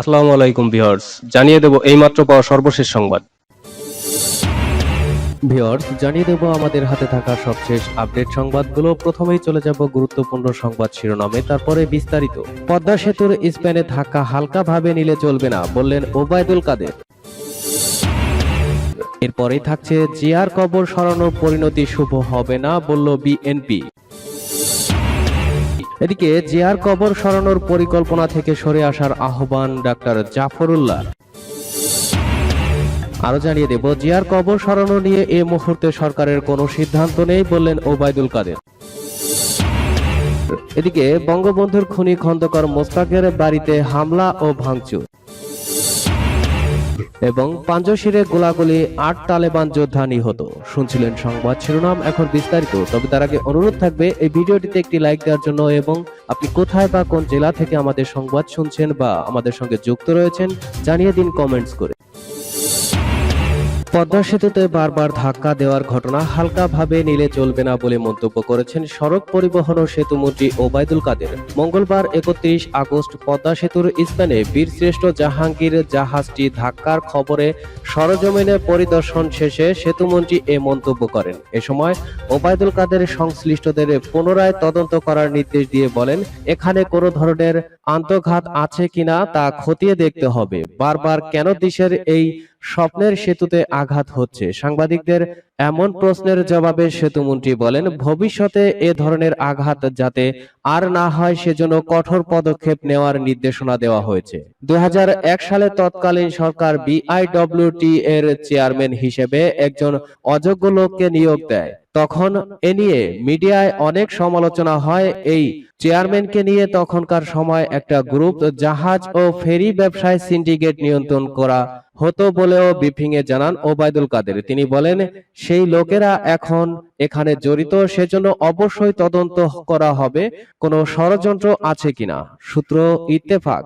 আসসালামু আলাইকুম ভিউয়ার্স, জানিয়ে দেব এইমাত্র পাওয়া সর্বশেষ সংবাদ। ভিউয়ার্স, জানিয়ে দেব আমাদের হাতে থাকা সবশেষ আপডেট সংবাদগুলো। প্রথমেই চলে যাব গুরুত্বপূর্ণ সংবাদ শিরোনামে, তারপরে বিস্তারিত। পদ্মা সেতুর স্প্যানে ধাক্কা হালকাভাবে নিলে চলবে না, বললেন ওবায়দুল কাদের। এরপরেই থাকছে জিয়ার কবর সরানোর পরিণতি শুভ হবে না, বলল বিএনপি। এদিকে জিয়ার কবর সরানোর পরিকল্পনা থেকে সরে আসার আহ্বান ডাক্তার জাফরুল্লাহ। আরও জানিয়ে দেব, জিয়ার কবর সরানো নিয়ে এ মুহূর্তে সরকারের কোনো সিদ্ধান্ত নেই বললেন ওবায়দুল কাদের। এদিকে বঙ্গবন্ধুর খুনি খন্দকার মোস্তাকের বাড়িতে হামলা ও ভাঙচুর। এবং পাঞ্জশিরে গোলাগুলি আট তালেবান যোদ্ধা নিহত। শুনছিলেন সংবাদ শিরোনাম, এখন বিস্তারিত। তবে তার আগে অনুরোধ থাকবে, এই ভিডিওটিতে একটি লাইক দেওয়ার জন্য এবং আপনি কোথায় বা কোন জেলা থেকে আমাদের সংবাদ শুনছেন বা আমাদের সঙ্গে যুক্ত রয়েছেন, জানিয়ে দিন কমেন্টস করে। পদ্মা সেতুতে বারবার ধাক্কা দেওয়ার ঘটনা হালকাভাবে নিলে চলবে না বলে মন্তব্য করেছেন সড়ক পরিবহন ও সেতুমন্ত্রী ওবায়দুল কাদের। মঙ্গলবার একত্রিশ আগস্ট পদ্মা সেতুর স্থানে বীরশ্রেষ্ঠ জাহাঙ্গীর জাহাজটি ধাক্কার খবরে সরজমিনে পরিদর্শন শেষে সেতুমন্ত্রী এ মন্তব্য করেন। এ সময় ওবায়দুল কাদের সংশ্লিষ্টদের পুনরায় তদন্ত করার নির্দেশ দিয়ে বলেন, এখানে কোনো ধরনের আন্তঃঘাত আছে কিনা তা খতিয়ে দেখতে হবে। বারবার কেন দেশের এই স্বপ্নের সেতুতে আঘাত হচ্ছে। সাংবাদিকদের এমন প্রশ্নের জবাবে সেতুমন্ত্রী বলেন ভবিষ্যতে এ ধরনের আঘাত যাতে আর না হয় সেজন্য কঠোর পদক্ষেপ নেওয়ার নির্দেশনা দেওয়া হয়েছে। দু হাজার এক সালে তৎকালীন সরকার বিআইডব্লিউটি এর চেয়ারম্যান হিসেবে একজন অযোগ্য লোককে নিয়োগ দেয়। তখন এ নিয়ে মিডিয়ায় অনেক সমালোচনা হয়। এই চেয়ারম্যানকে নিয়ে তখনকার সময় একটা গ্রুপ জাহাজ ও ফেরি ব্যবসায় সিন্ডিকেট নিয়ন্ত্রণ করা হতো বলেও ব্রিফিং এ জানান ওবায়দুল কাদের। তিনি বলেন, সেই লোকেরা এখন এখানে জড়িত, সেজন্য অবশ্যই তদন্ত করা হবে। কোনো ষড়যন্ত্র আছে কিনা? সূত্র ইত্তেফাক।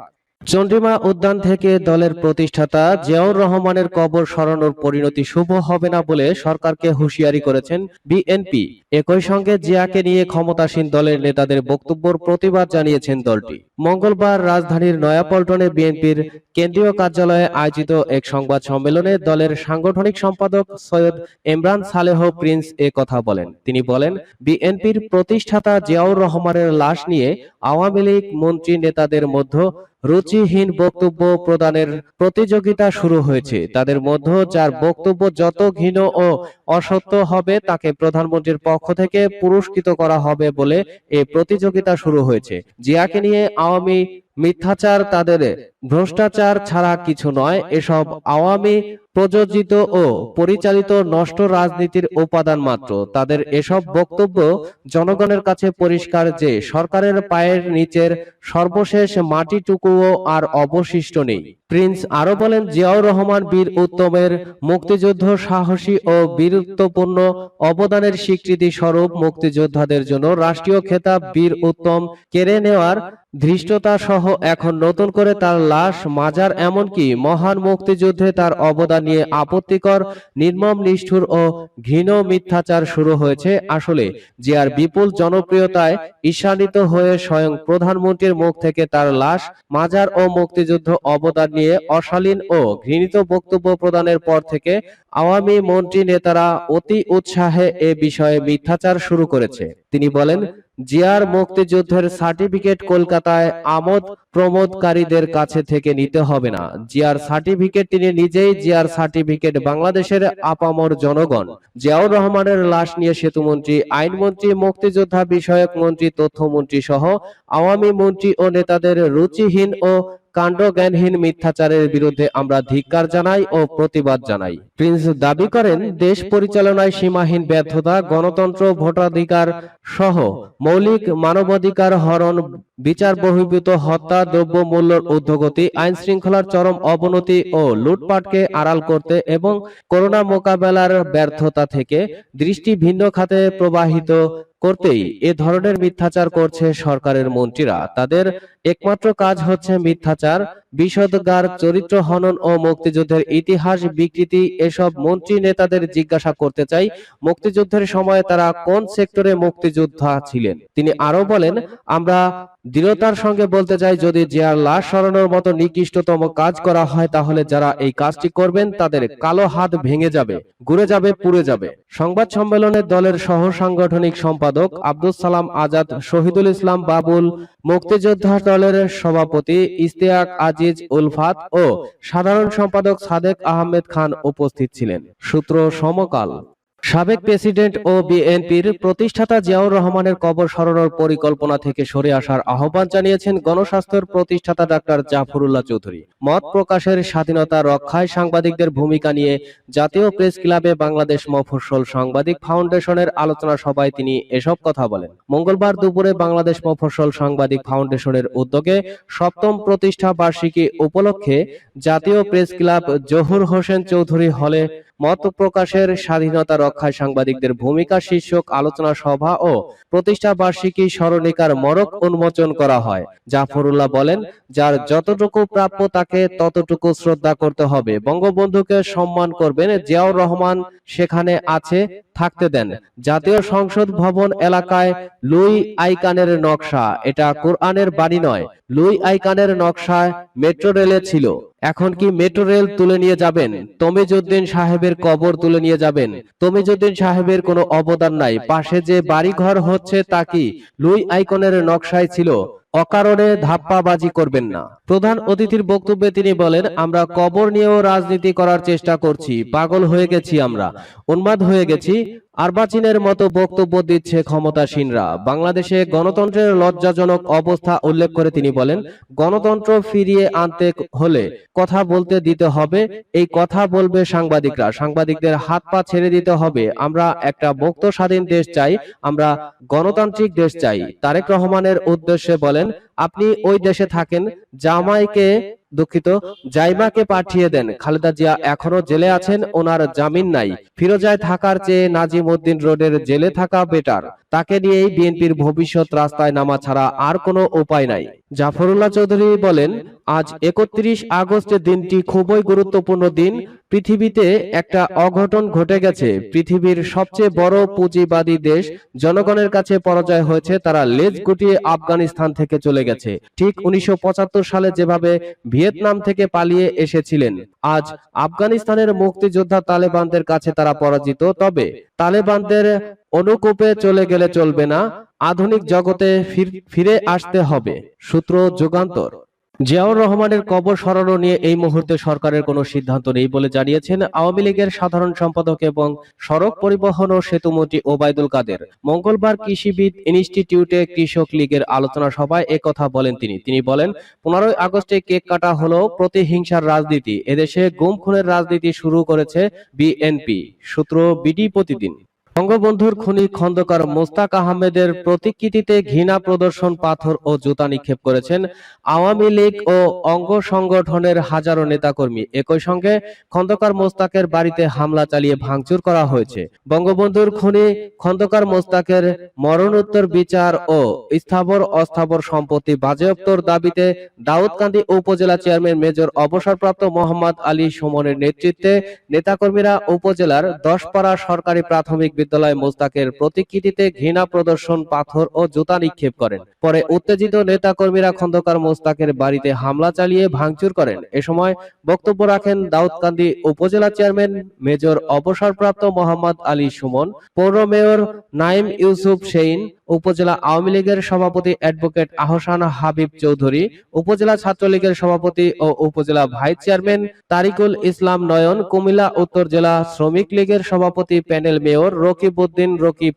চন্দ্রিমা উদ্যান থেকে দলের প্রতিষ্ঠাতা জিয়াউর রহমানের কবর সরানোর পরিণতি শুভ হবে না বলে সরকারকে হুঁশিয়ারি করেছেন বিএনপি। একই সঙ্গে জিয়াকে নিয়ে ক্ষমতাসীন দলের নেতাদের বক্তব্যের প্রতিবাদ জানিয়েছেন দলটি। মঙ্গলবার রাজধানীর নয়াপল্টনে বিএনপির কেন্দ্রীয় কার্যালয়ে আয়োজিত এক সংবাদ সম্মেলনে দলের সাংগঠনিক সম্পাদক সৈয়দ ইমরান সালেহ প্রিন্স এ কথা বলেন। তিনি বলেন, বিএনপির প্রতিষ্ঠাতা জিয়াউর রহমানের লাশ নিয়ে আওয়ামী লীগ মন্ত্রী নেতাদের মধ্যে রুচিহীন বক্তব্য প্রদানের প্রতিযোগিতা শুরু হয়েছে। তাদের মধ্যে যার বক্তব্য যত ঘৃণ ও অসত্য হবে, তাকে প্রধানমন্ত্রীর পক্ষ থেকে পুরস্কৃত করা হবে বলে এ প্রতিযোগিতা শুরু হয়েছে। জিয়াকে নিয়ে আওয়ামী মিথ্যাচার তাদের ভ্রষ্টাচার ছাড়া কিছু নয়। এসব আওয়ামী প্রযোজিত ও পরিচালিত নষ্ট রাজনীতির উপাদান মাত্র। তাদের এসব বক্তব্য জনগণের কাছে পরিষ্কার যে সরকারের পায়ের নিচের সর্বশেষ মাটিটুকুও আর অবশিষ্ট নেই। প্রিন্স আরও বলেন, জিয়াউর রহমান বীর উত্তমের মুক্তিযুদ্ধ সাহসী ও বীরত্বপূর্ণ অবদানের স্বীকৃতি স্বরূপ মুক্তিযোদ্ধাদের জন্য রাষ্ট্রীয় খেতাব বীর উত্তম কেড়ে নেওয়ার ধৃষ্টতা সহ এখন নতুন করে তার লাশ মাজার, এমনকি মহান মুক্তিযুদ্ধে তার অবদান নিয়ে আপত্তিকর, নির্মম, নিষ্ঠুর ও ঘৃণ মিথ্যাচার শুরু হয়েছে। আসলে জিয়ার বিপুল জনপ্রিয়তায় ঈশানিত হয়ে স্বয়ং প্রধানমন্ত্রীর মুখ থেকে তার লাশ, মাজার ও মুক্তিযুদ্ধ অবদান নিয়ে অশালীন ও ঘৃণিত বক্তব্য প্রদানের পর থেকে আওয়ামী মন্ত্রী নেতারা অতি উৎসাহে এ বিষয়ে মিথ্যাচার শুরু করেছে। তিনি বলেন জিয়ার মুক্তিযুদ্ধের সার্টিফিকেট কলকাতায় আমোদ প্রমোদকারীদের কাছে থেকে নিতে হবে না। জিয়ার সার্টিফিকেট তিনি নিজেই জিয়ার সার্টিফিকেট বাংলাদেশের আপামর জনগণ। জিয়াউর রহমানের লাশ নিয়ে সেতুমন্ত্রী, আইনমন্ত্রী, মুক্তিযোদ্ধা, বিষয়ক মন্ত্রী, তথ্যমন্ত্রী সহ আওয়ামী মন্ত্রী ও নেতাদের রুচিহীন ও কাণ্ডজ্ঞানহীন মিথ্যাচারের বিরুদ্ধে আমরা ধিক্কার জানাই ও প্রতিবাদ জানাই। প্রিন্স দাবি করেন, দেশ পরিচালনায় সীমাহীন ব্যর্থতা, গণতন্ত্র, ভোটাধিকার সহ মৌলিক মানবাধিকার হরণ বিচার বহির্ভূত হত্যা দ্রব্য মূল্যর ঊর্ধ্বগতি, আইন শৃঙ্খলার চরম অবনতি ও লুটপাটকে আড়াল করতে এবং করোনা মোকাবেলার ব্যর্থতা থেকে দৃষ্টি ভিন্ন খাতে প্রবাহিত করতেই এ ধরনের মিথ্যাচার করছে সরকারের মন্ত্রীরা। তাদের একমাত্র কাজ হচ্ছে মিথ্যাচার বিষদগার চরিত্র হনন ও মুক্তিযুদ্ধের ইতিহাস বিকৃতি এসব মন্ত্রী নেতাদের জিজ্ঞাসা করতে চাই, মুক্তিযুদ্ধের সময় তারা কোন সেক্টরে মুক্তিযোদ্ধা ছিলেন? তিনি আরও বলেন, আমরা দৃঢ়তার সঙ্গে বলতে চাই, যদি জিয়ার লাশ সরানোর মতো নিকৃষ্টতম কাজ করা হয়, তাহলে যারা এই কাজটি করবেন, তাদের কালো হাত ভেঙে যাবে ঘুরে যাবে, পুড়ে যাবে। সংবাদ সম্মেলনে দলের সহ সাংগঠনিক সম্পাদক আব্দুল সালাম আজাদ, শহীদুল ইসলাম বাবুল, মুক্তিযোদ্ধা দলের সভাপতি ইস্তেয়াক আজিজ উলফাত ও সাধারণ সম্পাদক সাদেক আহমেদ খান উপস্থিত ছিলেন। সূত্র সমকাল। সাবেক প্রেসিডেন্ট ও বিএনপির প্রতিষ্ঠাতা জিয়াউর রহমানের কবর সরানোর পরিকল্পনা থেকে সরে আসার আহ্বান জানিয়েছেন গণস্বাস্থ্যের প্রতিষ্ঠাতা ডাক্তার জাফরুল্লাহ চৌধুরী। মত প্রকাশের স্বাধীনতা রক্ষায় সাংবাদিকদের ভূমিকা নিয়ে জাতীয় প্রেস ক্লাবে বাংলাদেশ মফস্বল সাংবাদিক ফাউন্ডেশনের আলোচনা সভায় তিনি এসব কথা বলেন। মঙ্গলবার দুপুরে বাংলাদেশ মফস্বল সাংবাদিক ফাউন্ডেশনের উদ্যোগে সপ্তম প্রতিষ্ঠা বার্ষিকী উপলক্ষে জাতীয় প্রেস ক্লাব জহুর হোসেন চৌধুরী হলে মত প্রকাশের স্বাধীনতা রক্ষায় সাংবাদিকদের ভূমিকা শীর্ষক আলোচনা সভা ও প্রতিষ্ঠা বার্ষিকী স্মরণিকার মরক উন্মোচন করা হয়। জাফরুল্লাহ বলেন, যার যতটুকু প্রাপ্য তাকে ততটুকু শ্রদ্ধা করতে হবে। বঙ্গবন্ধুকে সম্মান করবেন জিয়াউর রহমান সেখানে আছে, থাকতে দেন। জাতীয় সংসদ ভবন এলাকায় লুই আইকানের নকশা। এটা কোরআনের বাণী নয়। লুই আইকানের নকশায় মেট্রো রেলে ছিল। এখন কি মেট্রো রেল তুলে নিয়ে যাবেন? তমিজুদ্দিন সাহেবের কবর তুলে নিয়ে যাবেন। তমিজুদ্দিন সাহেবের কোনো অবদান নাই। পাশে যে বাড়িঘর হচ্ছে তা কি লুই আইকনের নকশায় ছিল? অকারণে ধাপ্পাবাজি করবেন না। প্রধান অতিথির বক্তব্যে তিনি বলেন, আমরা কবর নিয়েও রাজনীতি করার চেষ্টা করছি, পাগল হয়ে গেছি আমরা, উন্মাদ হয়ে গেছি। আরবাচিনের মতো বক্তব্য দিচ্ছে ক্ষমতাসীনরা। বাংলাদেশে গণতন্ত্রের লজ্জাজনক অবস্থা উল্লেখ করে তিনি বলেন, গণতন্ত্র ফিরিয়ে আনতে হলে কথা বলতে দিতে হবে, এই কথা বলবে সাংবাদিকরা। সাংবাদিকদের হাত পা ছেড়ে দিতে হবে। আমরা একটা মুক্ত স্বাধীন দেশ চাই, আমরা গণতান্ত্রিক দেশ চাই। তারেক রহমানের উদ্দেশ্যে বলেন then আপনি ওই দেশে থাকেন জামাইকে দুঃখিত জাইমাকে পাঠিয়ে দেন খালেদা জিয়া এখনও জেলে আছেন ওনার জামিন নাই। ফিরোজায় থাকার চেয়ে নাজিম উদ্দিন রোডের জেলে থাকা বেটার তাকে নিয়েই বিএনপির ভবিষ্যৎ রাস্তায় নামা ছাড়া আর কোনো উপায় নাই। জাফরুল্লাহ চৌধুরী বলেন আজ একত্রিশ আগস্টের দিনটি খুবই গুরুত্বপূর্ণ দিন। পৃথিবীতে একটা অঘটন ঘটে গেছে। পৃথিবীর সবচেয়ে বড় পুঁজিবাদী দেশ জনগণের কাছে পরাজয় হয়েছে তারা লেজ গুটিয়ে আফগানিস্তান থেকে চলে গেছে ঠিক উনিশশো সালে যেভাবে ভিয়েতনাম থেকে পালিয়ে এসেছিলেন, আজ আফগানিস্তানের মুক্তিযোদ্ধা তালেবানদের কাছে তারা পরাজিত। তবে তালেবানদের অনুকূপে চলে গেলে চলবে না, আধুনিক জগতে ফিরে আসতে হবে। সূত্র যুগান্তর। জিয়াউর রহমানের কবর সরানো নিয়ে এই মুহূর্তে সরকারের কোনো সিদ্ধান্ত নেই বলে জানিয়েছেন আওয়ামী লীগের সাধারণ সম্পাদক এবং সড়ক পরিবহন ও সেতুমন্ত্রী ওবায়দুল কাদের। মঙ্গলবার কৃষিবিদ ইনস্টিটিউটে কৃষক লীগের আলোচনা সভায় একথা বলেন তিনি। তিনি বলেন, পনেরোই আগস্টে কেক কাটা হলো প্রতিহিংসার রাজনীতি। এদেশে গুম খুনের রাজনীতি শুরু করেছে বিএনপি। সূত্র বিডি প্রতিদিন। বঙ্গবন্ধুর খুনি খন্দকার মোস্তাক আহমেদের প্রতিকৃতিতে ঘৃণা প্রদর্শন, পাথর ও জুতা নিক্ষেপ করেছেন আওয়ামী লীগ ও অঙ্গ সংগঠনের হাজারো নেতাকর্মী। একই সঙ্গে খন্দকার মোস্তাকের বাড়িতে হামলা চালিয়ে ভাঙচুর করা হয়েছে। বঙ্গবন্ধুর খুনি খন্দকার মোস্তাকের মরণোত্তর বিচার ও স্থাবর অস্থাবর সম্পত্তি বাজেয়াপ্তর দাবিতে দাউদকান্দি উপজেলা চেয়ারম্যান মেজর অবসরপ্রাপ্ত মোহাম্মদ আলী সুমনের নেতৃত্বে নেতাকর্মীরা উপজেলার দশপাড়া সরকারি প্রাথমিক বিদ্যালয় মোস্তাকের প্রতিকৃতিতে ঘৃণা প্রদর্শন, পাথর ও জুতা নিক্ষেপ করেন। পরে উত্তেজিত নেতাকর্মীরা খন্দকার মোস্তাকের বাড়িতে হামলা চালিয়ে ভাঙচুর করেন। এ সময় বক্তব্য রাখেন দাউদকান্দি উপজেলা চেয়ারম্যান মেজর অবসরপ্রাপ্ত মোহাম্মদ আলী সুমন, পৌর মেয়র নাইম ইউসুফ সেইন উপজেলা আওয়ামী লীগের সভাপতি অ্যাডভোকেট আহসান হাবিব চৌধুরী, উপজেলা ছাত্রলীগের সভাপতি ও উপজেলা ভাইস চেয়ারম্যান তারিকুল ইসলাম নয়ন, কুমিল্লা উত্তর জেলা শ্রমিক লীগের সভাপতি প্যানেল মেয়র রকিব উদ্দিন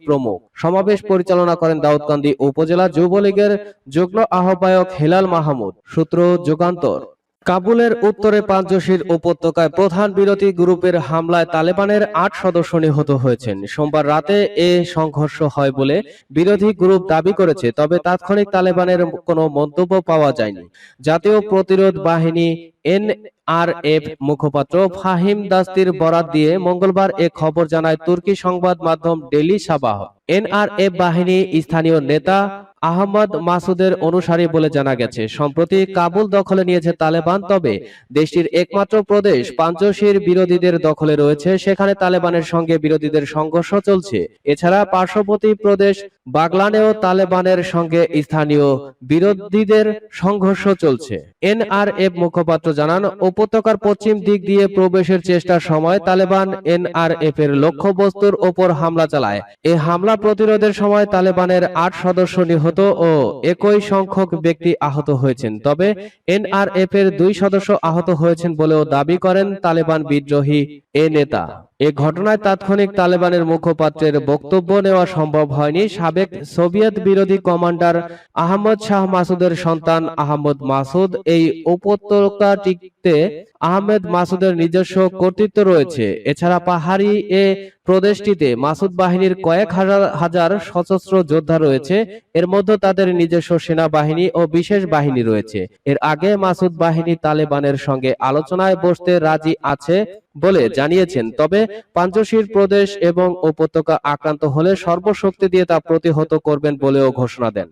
প্রমুখ। সমাবেশ পরিচালনা করেন দাউদকান্দি উপজেলা যুবলীগের যুগ্ম আহ্বায়ক হেলাল মাহমুদ। সূত্র যুগান্তর। কাবুলের উত্তরে পাঞ্চশির উপত্যকায় প্রধান বিরোধী গ্রুপের হামলায় তালেবানের আট সদস্য নিহত হয়েছেন। সোমবার রাতে এ সংঘর্ষ হয় বলে বিরোধী গ্রুপ দাবি করেছে, তবে তাৎক্ষণিক তালেবানের কোনো মন্তব্য পাওয়া যায়নি। জাতীয় প্রতিরোধ বাহিনী এনআরএফ মুখপাত্র ফাহিম দাস্তির বরাত দিয়ে মঙ্গলবার এ খবর জানায় তুর্কি সংবাদ মাধ্যম ডেলি সাবাহ। এনআরএফ বাহিনী স্থানীয় নেতা আহমদ মাসুদের অনুসারী বলে জানা গেছে, সম্প্রতি কাবুল দখলে নিয়েছে তালেবান, তবে দেশটির একমাত্র প্রদেশ পাঞ্চশির বিরোধীদের দখলে রয়েছে, সেখানে তালেবানের সঙ্গে বিরোধীদের সংঘর্ষ চলছে। এছাড়া পার্শ্ববর্তী প্রদেশ বাগলানেও তালেবানের সঙ্গে স্থানীয় বিরোধীদের সংঘর্ষ চলছে। এনআরএফ মুখপাত্র জানান, উপত্যকার পশ্চিম দিক দিয়ে প্রবেশের চেষ্টার সময় তালেবান এনআরএফ এর লক্ষ্যবস্তুর ওপর হামলা চালায়। এ হামলা প্রতিরোধের সময় তালেবানের আট সদস্য নিহত ও একই সংখ্যক ব্যক্তি আহত হয়েছেন। তবে এনআরএফ এর দুই সদস্য আহত হয়েছেন বলেও দাবি করেন তালেবান বিদ্রোহী এ নেতা। এ ঘটনায় তাৎক্ষণিক তালেবানের মুখপাত্রের বক্তব্য নেওয়া সম্ভব হয়নি। সাবেক সোভিয়েত বিরোধী কমান্ডার আহমদ শাহ মাসুদের সন্তান আহমদ মাসুদ। এই উপত্যকাটিতে আহমেদ মাসুদের নিজস্ব কর্তৃত্ব রয়েছে। এছাড়া পাহাড়ি এ প্রদেশটিতে মাসুদ বাহিনীর কয়েক হাজার হাজার সশস্ত্র যোদ্ধা রয়েছে। এর মধ্যে তাদের নিজস্ব সেনাবাহিনী ও বিশেষ বাহিনী রয়েছে। এর আগে মাসুদ বাহিনী তালেবানের সঙ্গে আলোচনায় বসতে রাজি আছে। বলে জানিয়েছেন তবে পাঞ্চশির প্রদেশ এবং উপত্যকা আক্রান্ত হলে সর্বশক্তি দিয়ে তা প্রতিহত করবেন বলেও ঘোষণা দেন।